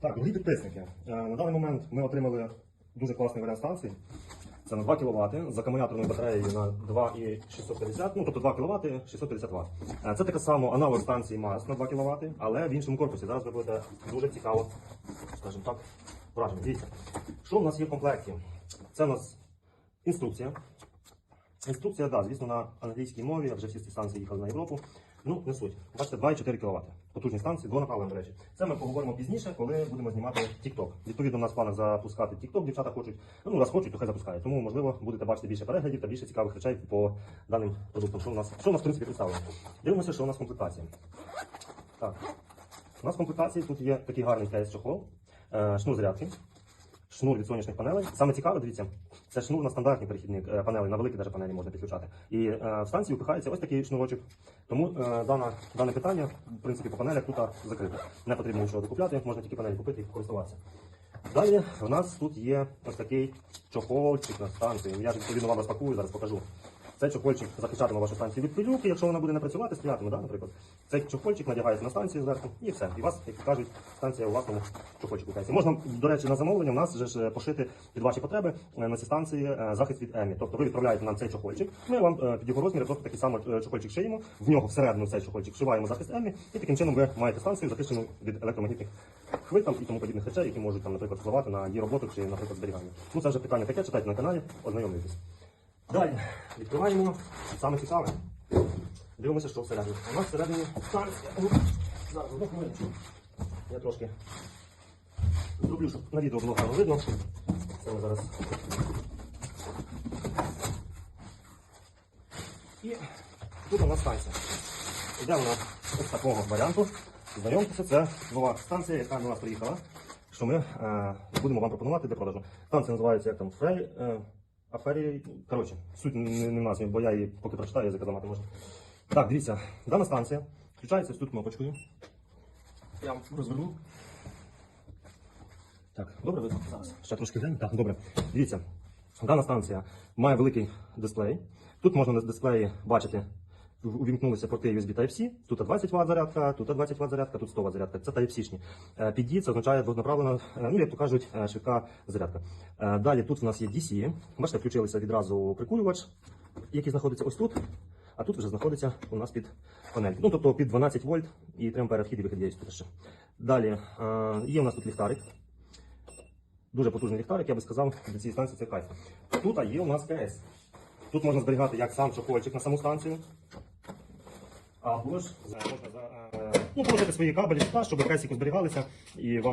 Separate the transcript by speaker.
Speaker 1: Так, дорогі підписники, е, на даний момент ми отримали дуже класний варіант станції. Це на 2 кВт з акумуляторною батареєю на 2,650, ну тобто 2 кВт 650 Вт. Це така сама аналог станції МАЗ на 2 кВт, але в іншому корпусі. Зараз ви будете дуже цікаво, скажімо так, вражені. Дивіться, що в нас є в комплекті? Це у нас інструкція. Інструкція, да, звісно, на англійській мові, вже всі ці станції їхали на Європу. Ну, не суть. Бачите, 2,4 кВт. Потужні станції, двонаправлені, до речі. Це ми поговоримо пізніше, коли будемо знімати TikTok. Відповідно, у нас в планах запускати TikTok, дівчата хочуть. Ну, раз хочуть, то хай запускають. Тому, можливо, будете бачити більше переглядів та більше цікавих речей по даним продуктам. Що у нас, що у нас в принципі, представлено? Дивимося, що у нас комплектація. Так. У нас в комплектації тут є такий гарний кейс чохол, е, шнур зарядки, шнур від сонячних панелей. Саме цікаве, дивіться, це шнур на стандартні перехідні е, панелі, на великі навіть панелі можна підключати. І е, в станції впихається ось такий шнурочок. Тому е, дана, дане питання, в принципі, по панелях тут закрите. Не потрібно нічого докупляти, можна тільки панелі купити і користуватися. Далі в нас тут є ось такий чохольчик на станції. Я відповідно вам розпакую, зараз покажу. Цей чохольчик захищатиме вашу станцію від пилюки, якщо вона буде не працювати, стоятиме, да, наприклад. Цей чохольчик надягається на станцію зверху і все. І вас, як кажуть, станція у власному чохольчику кається. Можна, до речі, на замовлення у нас же ж пошити під ваші потреби е, на цій станції е, захист від ЕМІ. Тобто ви відправляєте нам цей чохольчик, ми вам е, під його розміри просто такий самий е, чохольчик шиємо, в нього всередину цей чохольчик вшиваємо захист ЕМІ, і таким чином ви маєте станцію захищену від електромагнітних хвиль там і тому подібних речей, які можуть там, наприклад, впливати на її роботу чи, наприклад, зберігання. Ну це вже питання таке, читайте на каналі, ознайомлюйтесь. Далі відкриваємо саме цікаве. Дивимося, що всередині. У нас всередині станція. Зараз одну хвилиночку. Я трошки зроблю, щоб на відео було гарно видно. Це ми зараз. І тут у нас станція. Йде вона ось такого варіанту. Знайомтеся, це нова станція, яка до нас приїхала, що ми е, будемо вам пропонувати для продажу. Станція називається як там Фрей. Е, Афері. Коротше, суть не, не в назві, бо я її поки прочитаю, язика замати можна. Так, дивіться, дана станція включається ось тут кнопочкою. Я вам розверну. Так, добре видно? Зараз. Ще трошки глянь. Так, добре. Дивіться, дана станція має великий дисплей. Тут можна на дисплеї бачити. Увімкнулися порти USB Type-C, тут 20 Вт зарядка, тут 20 Вт зарядка, тут 100 Вт зарядка. Це Type-C-шні. Е, PD це означає двонаправлена, е, ну як то кажуть, е, швидка зарядка. Е, Далі тут у нас є DC. Бачите, включилися відразу прикурювач, який знаходиться ось тут. А тут вже знаходиться у нас під панель. Ну тобто під 12 вольт і 3 ампери вхід і вихід є тут ще. Далі е, є у нас тут ліхтарик. Дуже потужний ліхтарик, я би сказав, для цієї станції це кайф. Тут є у нас КС. Тут можна зберігати як сам чохольчик на саму станцію. Або ж за- е, ну, положити свої кабелі сюди, щоб кесіку зберігалися і вам